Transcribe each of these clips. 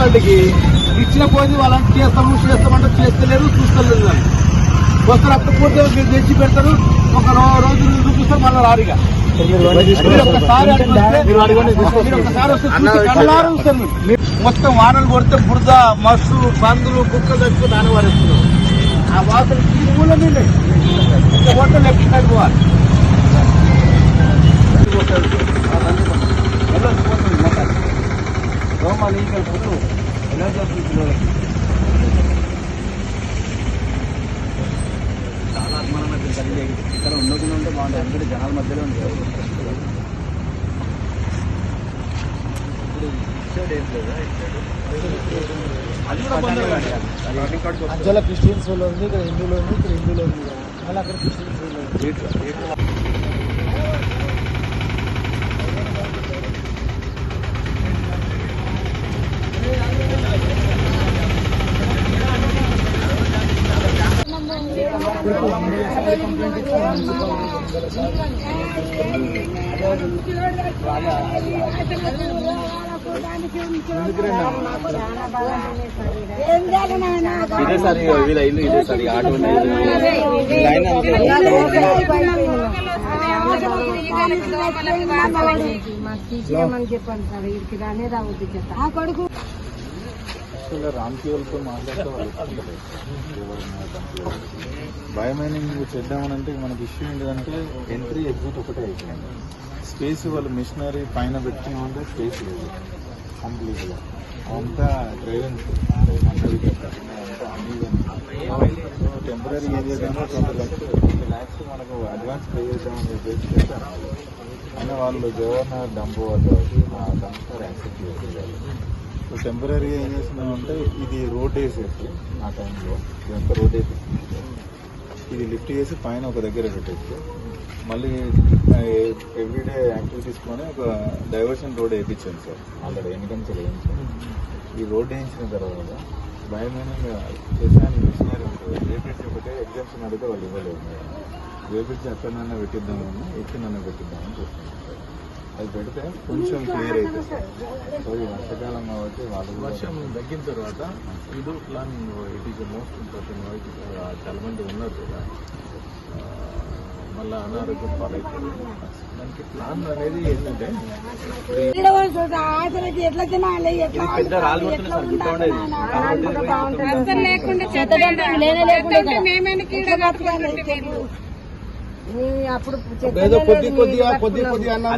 మున్సిపాలిటీకి ఇచ్చిన పోయి వాళ్ళని చేస్తాము చేస్తామంటే చేస్తలేరు చూస్తలేదు అని వస్తారు అప్పుడు పూర్తిగా మీరు తెచ్చి పెడతారు ఒక రోజు చూపిస్తారు మళ్ళీ రారిగా మొత్తం వానలు కొడితే బురద మస్సు పందులు కుక్కలు తెచ్చుకుని దాని వారేస్తున్నారు. ఆ వాసన ఈ మూల మీద. హోటల్ లెఫ్ట్ పోవాలి. రోమాలు ఈకలు పుట్టు ఎలా చేస్తుంది చాలా అభిమానం అయితే కలిగి ఇక్కడ ఉండకుండా ఉంటే బాగుంటుంది ఎందుకంటే జనాల మధ్యలో ఉంది అది కూడా క్రిస్టియన్స్ వాళ్ళు ఉంది ఇక్కడ హిందువులు ఉంది ఇక్కడ హిందువులు ఉంది. మళ్ళీ అక్కడ క్రిస్టియన్స్ ఇదే సార్ వీళ్ళ ఇల్లు ఇదే సార్ ఆటో తీసేయమని చెప్పండి సార్ వీడికి రానే రావద్దు చెత్త ఆ కొడుకు యాక్చువల్గా రామ్కేవల్తో మాట్లాడితే వాళ్ళు బయోమైనింగ్ చేద్దామనంటే మనకి ఇష్యూ ఏంటంటే ఎంట్రీ ఎగ్జిట్ ఒకటే అయిపోయింది. స్పేస్ వాళ్ళు మిషనరీ పైన పెట్టుకున్నామంటే స్పేస్ లేదు. కంప్లీట్గా అంతా డ్రైవెన్స్ అంతా temporary twenty lakhs twenty lakhs మనకు అడ్వాన్స్ పే చేద్దామని చెప్పేసి అయినా వాళ్ళు గవర్నర్ డంపు వాళ్ళు ఆ యాక్సెప్ట్ చేసేవాళ్ళు సో టెంపరీగా ఏం చేస్తున్నామంటే ఇది రోడ్ వేసేసి ఆ టైంలో ఇదంతా రోడ్ వేసేసి ఇది లిఫ్ట్ చేసి పైన ఒక దగ్గర పెట్టేసి మళ్ళీ ఎవ్రీడే యాక్టివిటీస్ తీసుకొని ఒక డైవర్షన్ రోడ్ వేయించాను సార్. ఆల్రెడీ ఎన్నికలు వేయించాను ఈ రోడ్ వేయించిన తర్వాత భయమైన చేసాను మిషనరీ ఉంటుంది. వేపించి ఒకటే ఎగ్జామ్షన్ అడిగితే వాళ్ళు ఇవ్వలేదు. వేపించి ఎక్కడైనా పెట్టిద్దామని ఎక్కడైనా పెట్టిద్దామని చూస్తున్నాను సార్. అది పెడితే కొంచెం క్లియర్ అవుతుంది సార్ సో ఈ వర్షాకాలం కాబట్టి వాళ్ళు వర్షం తగ్గిన తర్వాత ఇది plan it is most important చాలా మంది ఉన్నారు కదా. మళ్ళా అనారోగ్యం పాలవుతుంది దానికి ప్లాన్ అనేది ఏంటంటే. చెత్తడంతా లేనే లేకుండా అప్పుడు కొద్ది కొద్దిగా కొద్ది. కొద్దిగా అన్నా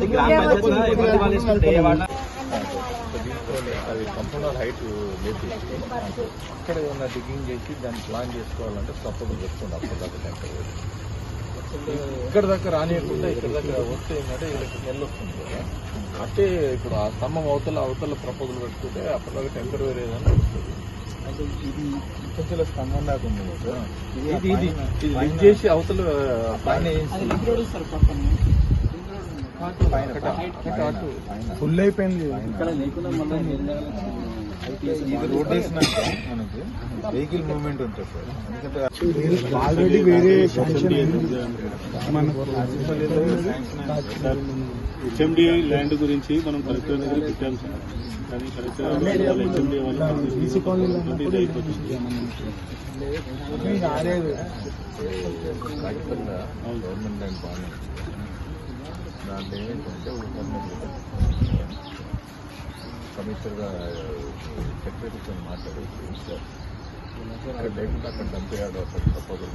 అది కంపౌండర్ హైట్ లేపి ఇక్కడ ఉన్న డిగ్గింగ్ చేసి దాన్ని ప్లాన్ చేసుకోవాలంటే తప్పదు చెప్తుంది అప్పటిదాకా టెంపరీ ఇక్కడ దాకా రానియకుండా ఇక్కడ దాకా వస్తే ఏంటంటే వీళ్ళకి స్మెల్ వస్తుంది కదా. అంటే ఇప్పుడు ఆ స్తంభం అవతల అవతల ప్రపోజల్ పెట్టుకుంటే అప్పటిదాకా టెంపరీ ఏదైనా వస్తుంది అంటే ఇది కొంచెం స్తంభం దాకా ఉంది ఇది ఇది ఇది చేసి అవతల పైన ఫుల్ అయిపోయింది ఇది రోడ్ వేసినాక మనకి వెహికల్ మూవ్మెంట్ ఉంటుంది సార్ ఎందుకంటే ఆల్రెడీ వేరే శాంక్షన్ హెచ్ఎండి ల్యాండ్ గురించి మనం కలెక్టర్ దగ్గర పెట్టాం సార్ కానీ కలెక్టర్ హెచ్ఎండి ఇది గవర్నమెంట్ ల్యాండ్ బాగానే దాంట్లో ఏంటంటే కమిషనర్గా సెక్రటరీతో మాట్లాడి సార్? ఇక్కడ లేకుండా అక్కడ డంపేయాడు అక్కడ తప్పదు.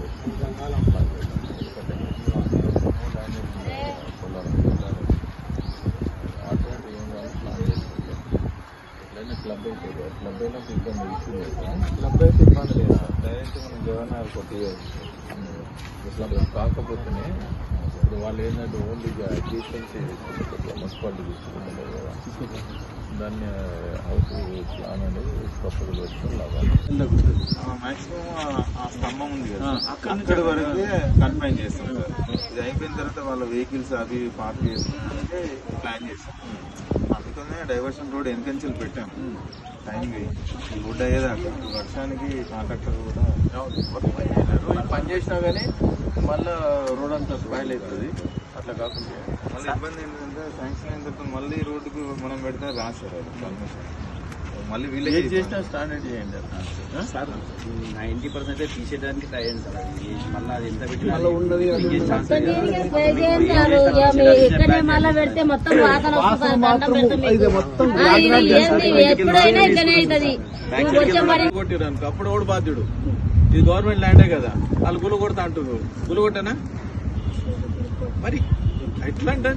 అటువంటి ఏం కాదు ప్లాన్ చేసుకుంటాం ఎట్లయినా క్లబ్ అయిపోయింది. క్లబ్ అయినా ఇబ్బంది ఇష్యూ లేదు క్లబ్ అయితే ఇబ్బంది లేదు. డైరెక్ట్ మనం గవర్నర్ కొట్టి కాకపోతేనే ఇప్పుడు వాళ్ళు ఏంటంటే ఓన్లీ డీసెన్సీ మున్సిపాలిటీ తీసుకుంటున్నారు కదా. దాన్ని హౌస్ ప్లాన్ అనేది పెట్టుకుని లాభాలు మాక్సిమం ఆ స్తంభం ఉంది కదా. అక్కడ వరకే కన్ఫైన్ చేస్తాం ఇది అయిపోయిన తర్వాత వాళ్ళ వెహికల్స్ అవి పార్క్ చేసుకుంటే ప్లాన్ చేస్తాం అందుకనే డైవర్షన్ రోడ్ వెనకంచెలు పెట్టాం. టైం ఈ రోడ్ అయ్యేదాకా వర్షానికి కాంట్రాక్టర్ కూడా రోజు పని చేసినా కానీ మళ్ళా రోడ్ అంతా స్పాయిల్ అవుతుంది. అట్లా కాకుండా. మళ్ళీ ఇబ్బంది ఏంటంటే శాంక్షన్ అయిన తర్వాత మళ్ళీ రోడ్డుకు మనం పెడితే రాశారు అది. పర్మిషన్ మళ్ళీ వీళ్ళు ఏం చేసినా స్టాండర్డ్ చేయండి సార్ పర్సెంట్ తీసేయడానికి ట్రై చేయండి సార్. అది మళ్ళీ అది ఎంత మళ్ళీ ఉన్నది మళ్ళా పెడితే మొత్తం వాసన వస్తుంది మొత్తం? ఎప్పుడైనా అవుతుంది అప్పుడు ఓడి బాధ్యుడు. ఇది గవర్నమెంట్ ల్యాండే కదా. వాళ్ళు గులు కొడతా అంటారు గులు కొట్టనా? మరి ఎట్లా అంటే